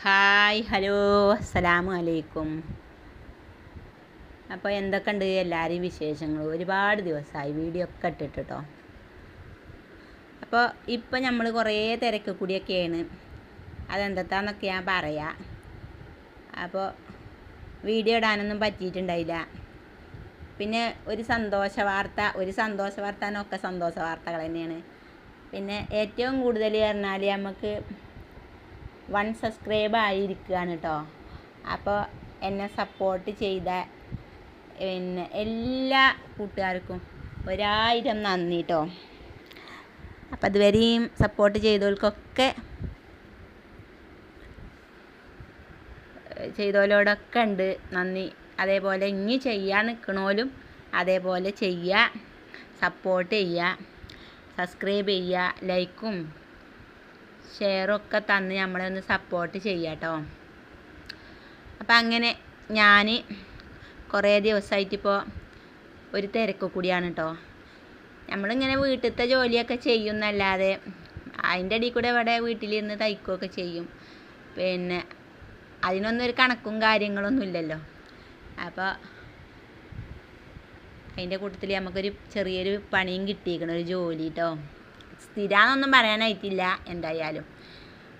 Hi hello അസ്സലാമു അലൈക്കും. അപ്പോൾ എന്തൊക്കെയുണ്ട് എല്ലാവരെയും വിശേഷങ്ങൾ ഒരുപാട് ദിവസമായി വീഡിയോ ഒക്കെ ഇട്ടിട്ട് കേട്ടോ അപ്പോൾ ഇപ്പം നമ്മൾ കുറേ തിരക്ക് കൂടിയൊക്കെയാണ് അതെന്താന്നൊക്കെ ഞാൻ പറയാം. അപ്പോൾ വീഡിയോ ഇടാനൊന്നും പറ്റിയിട്ടുണ്ടായില്ല. പിന്നെ ഒരു സന്തോഷ വാർത്ത ഒരു സന്തോഷ വാർത്താനൊക്കെ സന്തോഷ വാർത്തകൾ തന്നെയാണ് പിന്നെ ഏറ്റവും കൂടുതൽ പറഞ്ഞാൽ നമുക്ക് വൺ സബ്സ്ക്രൈബ് ആയിരിക്കുകയാണ് കേട്ടോ അപ്പോൾ എന്നെ സപ്പോർട്ട് ചെയ്ത പിന്നെ എല്ലാ കൂട്ടുകാർക്കും ഒരായിരം നന്ദി കേട്ടോ അപ്പം അതുവരെയും സപ്പോർട്ട് ചെയ്തവർക്കൊക്കെ ചെയ്തവരോടൊക്കെ ഉണ്ട് നന്ദി. അതേപോലെ ഇനി ചെയ്യാൻ നിൽക്കണോലും അതേപോലെ ചെയ്യുക സപ്പോർട്ട് ചെയ്യുക സബ്സ്ക്രൈബ് ചെയ്യുക ലൈക്കും ഷെയറൊക്കെ തന്ന് നമ്മളെ ഒന്ന് സപ്പോർട്ട് ചെയ്യാട്ടോ. അപ്പം അങ്ങനെ ഞാൻ കുറേ ദിവസമായിട്ടിപ്പോൾ ഒരു തിരക്ക് കൂടിയാണ് കേട്ടോ നമ്മളിങ്ങനെ വീട്ടിലത്തെ ജോലിയൊക്കെ ചെയ്യുന്നല്ലാതെ അതിന്റെ ഇടയിൽ കൂടെ ഇവിടെ വീട്ടിലിരുന്ന് തയ്ക്കുകയൊക്കെ ചെയ്യും. പിന്നെ അതിനൊന്നും ഒരു കണക്കും കാര്യങ്ങളൊന്നും ഇല്ലല്ലോ. അപ്പോൾ അതിന്റെ കൂട്ടത്തിൽ നമുക്കൊരു ചെറിയൊരു പണിയും കിട്ടിയിരിക്കണം ഒരു ജോലി കേട്ടോ സ്ഥിരമെന്നൊന്നും പറയാനായിട്ടില്ല എന്തായാലും.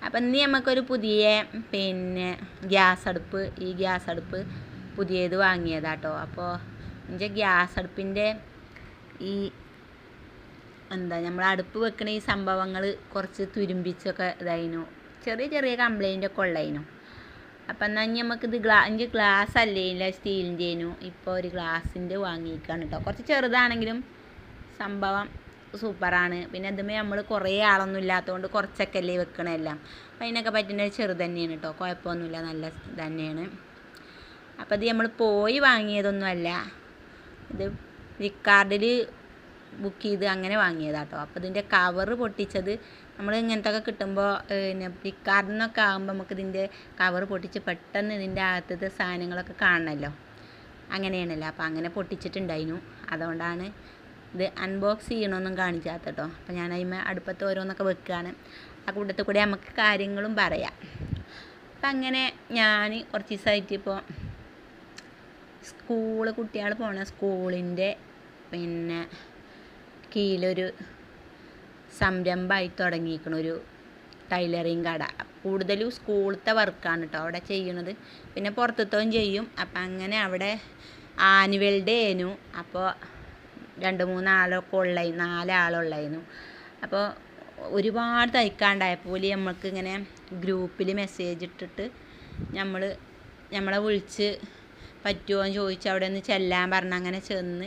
അപ്പം ഇനി നമുക്കൊരു പുതിയ പിന്നെ ഗ്യാസ് അടുപ്പ് ഈ ഗ്യാസ് അടുപ്പ് പുതിയത് വാങ്ങിയതാട്ടോ. അപ്പോൾ എന്റെ ഗ്യാസ് അടുപ്പിന്റെ ഈ എന്താ നമ്മൾ അടുപ്പ് വെക്കുന്ന ഈ സംഭവങ്ങൾ കുറച്ച് തുരുമ്പിച്ചൊക്കെ ഇതായിരുന്നു ചെറിയ ചെറിയ കംപ്ലൈന്റ് ഒക്കെ ഉള്ളതിനു അപ്പം എന്നാൽ നമുക്കിത് ഗ്ലാ എനിക്ക് ഗ്ലാസ് അല്ലേ ഇല്ല സ്റ്റീലിന്റെനു. ഇപ്പോൾ ഒരു ഗ്ലാസിന്റെ വാങ്ങിയിരിക്കുകയാണ് കേട്ടോ. കുറച്ച് ചെറുതാണെങ്കിലും സംഭവം സൂപ്പറാണ്. പിന്നെ അതുമേ നമ്മൾ കുറേ ആളൊന്നും ഇല്ലാത്തതുകൊണ്ട് കുറച്ചൊക്കെ അല്ലേ വെക്കണമെല്ലാം അപ്പം അതിനൊക്കെ പറ്റുന്ന ചെറുത് തന്നെയാണ് കേട്ടോ കുഴപ്പമൊന്നുമില്ല നല്ല തന്നെയാണ്. അപ്പോൾ ഇത് നമ്മൾ പോയി വാങ്ങിയതൊന്നുമല്ല ഇത് ഫ്ലിപ്കാർട്ടിൽ ബുക്ക് ചെയ്ത് അങ്ങനെ വാങ്ങിയതാട്ടോ അപ്പോൾ ഇതിന്റെ കവർ പൊട്ടിച്ചത് നമ്മൾ ഇങ്ങനത്തെ ഒക്കെ കിട്ടുമ്പോൾ പിന്നെ ഫ്ലിപ്കാർട്ടിൽ നിന്നൊക്കെ ആകുമ്പോൾ നമുക്ക് ഇതിന്റെ കവർ പൊട്ടിച്ച് പെട്ടെന്ന് ഇതിന്റെ അകത്തത്തെ സാധനങ്ങളൊക്കെ കാണണമല്ലോ അങ്ങനെയാണല്ലോ. അപ്പോൾ അങ്ങനെ പൊട്ടിച്ചിട്ടുണ്ടായിരുന്നു അതുകൊണ്ടാണ് ഇത് അൺബോക്സ് ചെയ്യണമെന്നും കാണിക്കാത്ത കേട്ടോ അപ്പോൾ ഞാൻ അതിന്മേൽ അടുപ്പത്ത് ഓരോന്നൊക്കെ വെക്കുകയാണ് ആ കൂട്ടത്തിൽ കൂടി നമുക്ക് കാര്യങ്ങളും പറയാം. അപ്പം അങ്ങനെ ഞാൻ കുറച്ച് ദിവസമായിട്ട് ഇപ്പോൾ സ്കൂൾ കുട്ടികൾ പോണ സ്കൂളിന്റെ പിന്നെ കീഴിലൊരു സംരംഭമായി തുടങ്ങിയിരിക്കണ ഒരു ടൈലറിങ് കട. കൂടുതലും സ്കൂളത്തെ വർക്കാണ് കേട്ടോ അവിടെ ചെയ്യണത്. പിന്നെ പുറത്തത്തവും ചെയ്യും. അപ്പം അങ്ങനെ അവിടെ ആനുവൽ ഡേ ആയിരുന്നു അപ്പോൾ രണ്ട് മൂന്നാളൊക്കെ ഉള്ളായി നാലാളുള്ളായിരുന്നു. അപ്പോൾ ഒരുപാട് തയ്ക്കാണ്ടായപ്പോൾ നമ്മൾക്ക് ഇങ്ങനെ ഗ്രൂപ്പിൽ മെസ്സേജ് ഇട്ടിട്ട് നമ്മൾ നമ്മളെ വിളിച്ച് പറ്റുമോ എന്ന് ചോദിച്ച് അവിടെ ഒന്ന് ചെല്ലാൻ പറഞ്ഞ് അങ്ങനെ ചെന്ന്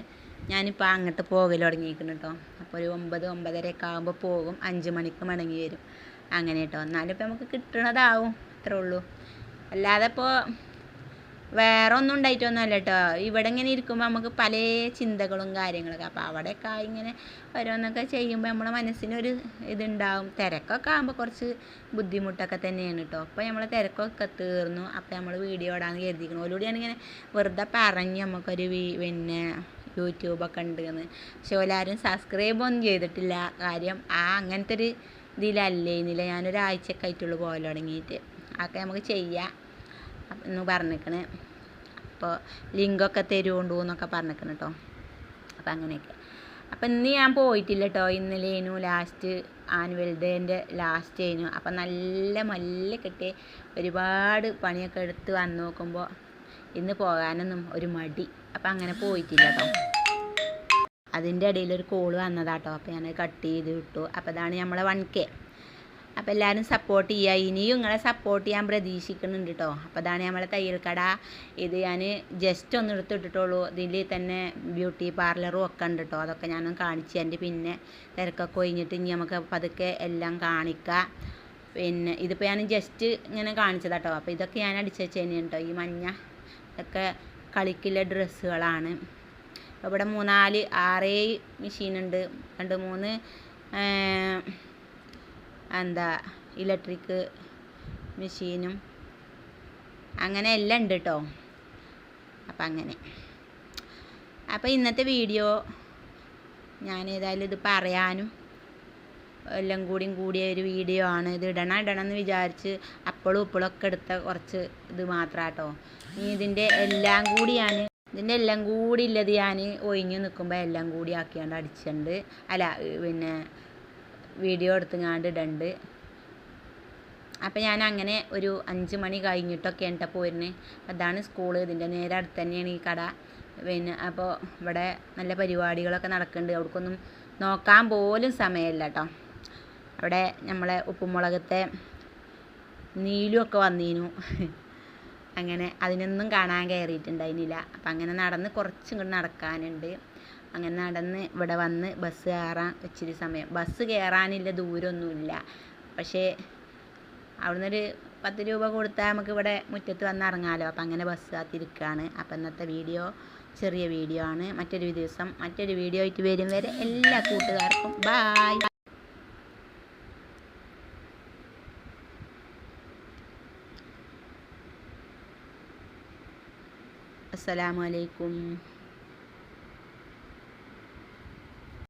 ഞാനിപ്പോൾ അങ്ങോട്ട് പോകൽ തുടങ്ങിയിരിക്കുന്നു കേട്ടോ അപ്പോൾ ഒരു ഒമ്പത് ഒമ്പതരയൊക്കെ ആകുമ്പോൾ പോകും. അഞ്ച് മണിക്ക് മടങ്ങി വരും. അങ്ങനെ കേട്ടോ എന്നാലും ഇപ്പോൾ നമുക്ക് കിട്ടണതാവും. അത്രേ ഉള്ളൂ. അല്ലാതെ ഇപ്പോൾ വേറെ ഒന്നും ഉണ്ടായിട്ടൊന്നും അല്ല കേട്ടോ. ഇവിടെ ഇങ്ങനെ ഇരിക്കുമ്പോൾ നമുക്ക് പല ചിന്തകളും കാര്യങ്ങളൊക്കെ. അപ്പോൾ അവിടെയൊക്കെ ഇങ്ങനെ ഓരോന്നൊക്കെ ചെയ്യുമ്പോൾ നമ്മളെ മനസ്സിനൊരു ഇതുണ്ടാവും. തിരക്കൊക്കെ ആകുമ്പോൾ കുറച്ച് ബുദ്ധിമുട്ടൊക്കെ തന്നെയാണ് കേട്ടോ. അപ്പോൾ നമ്മൾ തിരക്കൊക്കെ തീർന്നു. അപ്പോൾ നമ്മൾ വീഡിയോ ഇടാന്ന് കരുതിക്കണം ഓരോട് ഞാനിങ്ങനെ വെറുതെ പറഞ്ഞ് നമുക്കൊരു പിന്നെ യൂട്യൂബൊക്കെ ഉണ്ട് എന്ന് പക്ഷെ എല്ലാവരും സബ്സ്ക്രൈബ് ഒന്നും ചെയ്തിട്ടില്ല. കാര്യം ആ അങ്ങനത്തെ ഒരു ഇതിലല്ലേന്നില്ല. ഞാനൊരാഴ്ചയൊക്കെ ആയിട്ടുള്ളൂ പോകൽ തുടങ്ങിയിട്ട്. അതൊക്കെ നമുക്ക് ചെയ്യാം. എന്ന് പറഞ്ഞിരിക്കണേ അപ്പോൾ ലിങ്കൊക്കെ തരുമുണ്ടു എന്നൊക്കെ പറഞ്ഞിരിക്കണം കേട്ടോ അപ്പം അങ്ങനെയൊക്കെ. അപ്പം ഇന്ന് ഞാൻ പോയിട്ടില്ല കേട്ടോ ഇന്നലേനു ലാസ്റ്റ് ആനുവൽ ഡേന്റെ ലാസ്റ്റ് ആയിരുന്നു അപ്പം നല്ല മല്ല കിട്ടി ഒരുപാട് പണിയൊക്കെ എടുത്ത് വന്ന് നോക്കുമ്പോൾ ഇന്ന് പോകാനൊന്നും ഒരു മടി. അപ്പം അങ്ങനെ പോയിട്ടില്ല കേട്ടോ അതിന്റെ ഇടയിൽ ഒരു കോൾ വന്നതാട്ടോ അപ്പോൾ ഞാൻ കട്ട് ചെയ്ത് വിട്ടു. അപ്പോൾ അതാണ് നമ്മളെ വൺ കെ അപ്പോൾ എല്ലാവരും സപ്പോർട്ട് ചെയ്യുക ഇനിയും നിങ്ങളെ സപ്പോർട്ട് ചെയ്യാൻ പ്രതീക്ഷിക്കുന്നുണ്ട് കേട്ടോ അപ്പോൾ അതാണ് നമ്മളെ തയ്യൽ കട ഇത് ഞാൻ ജസ്റ്റ് ഒന്ന് എടുത്തിട്ടിട്ടുള്ളൂ. ഇതിൽ തന്നെ ബ്യൂട്ടി പാർലറും ഒക്കെ ഉണ്ട് കേട്ടോ അതൊക്കെ ഞാനൊന്ന് കാണിച്ചു എന്റെ പിന്നെ തിരക്കൊക്കെ ഒഴിഞ്ഞിട്ട് ഇനി നമുക്ക് പതുക്കെ എല്ലാം കാണിക്കാം. പിന്നെ ഇതിപ്പോൾ ഞാൻ ജസ്റ്റ് ഇങ്ങനെ കാണിച്ചതാട്ടോ അപ്പോൾ ഇതൊക്കെ ഞാൻ അടിച്ചു വെച്ച് കേട്ടോ ഈ മഞ്ഞ ഇതൊക്കെ കളിക്കില്ല ഡ്രസ്സുകളാണ്. ഇവിടെ മൂന്നാൽ ആറേഴ് മെഷീനുണ്ട് രണ്ട് മൂന്ന് എന്താ ഇലക്ട്രിക് മെഷീനും അങ്ങനെ എല്ലാം ഉണ്ട് കേട്ടോ അപ്പം അങ്ങനെ. അപ്പോൾ ഇന്നത്തെ വീഡിയോ ഞാൻ ഏതായാലും ഇത് പറയാനും എല്ലാം കൂടിയും കൂടിയ ഒരു വീഡിയോ ആണ്. ഇത് ഇടണം ഇടണം എന്ന് വിചാരിച്ച് അപ്പോഴും ഇപ്പോഴൊക്കെ എടുത്ത കുറച്ച് ഇത് മാത്രം കേട്ടോ ഇനി ഇതിന്റെ എല്ലാം കൂടി ഞാൻ ഇതിന്റെ എല്ലാം കൂടി ഉള്ളത് ഞാൻ ഒഴിഞ്ഞ് നിൽക്കുമ്പോൾ എല്ലാം കൂടി ആക്കിയാണ്ട് അടിച്ചിട്ടുണ്ട് അല്ല പിന്നെ വീഡിയോ എടുത്തുങ്ങാണ്ട് ഇടണ്ട്. അപ്പം ഞാൻ അങ്ങനെ ഒരു അഞ്ച് മണി കഴിഞ്ഞിട്ടൊക്കെ ഉണ്ട് പോരുന്നത് അതാണ് സ്കൂൾ ഇതിന്റെ നേരെ അടുത്ത് തന്നെയാണ് ഈ കട. പിന്നെ അപ്പോൾ ഇവിടെ നല്ല പരിപാടികളൊക്കെ നടക്കുന്നുണ്ട് അവിടേക്കൊന്നും നോക്കാൻ പോലും സമയമില്ല കേട്ടോ അവിടെ നമ്മളെ ഉപ്പുമുളകത്തെ നീലുമൊക്കെ വന്നീനു. അങ്ങനെ അതിനൊന്നും കാണാൻ കയറിയിട്ടുണ്ടായിരുന്നില്ല അപ്പം അങ്ങനെ നടന്ന് കുറച്ചും കൂടി നടക്കാനുണ്ട്. അങ്ങനെ നടന്ന് ഇവിടെ വന്ന് ബസ് കയറാൻ ഇച്ചിരി സമയം. ബസ് കയറാനില്ല ദൂരമൊന്നുമില്ല പക്ഷേ അവിടുന്നൊരു പത്ത് രൂപ കൊടുത്താൽ നമുക്ക് ഇവിടെ മുറ്റത്ത് വന്ന് ഇറങ്ങാമല്ലോ അപ്പം അങ്ങനെ ബസ് കാത്തിരിക്കുകയാണ് അപ്പം ഇന്നത്തെ വീഡിയോ ചെറിയ വീഡിയോ ആണ്. മറ്റൊരു ദിവസം മറ്റൊരു വീഡിയോ ആയിട്ട് വരും വരെ എല്ലാ കൂട്ടുകാർക്കും ബായ്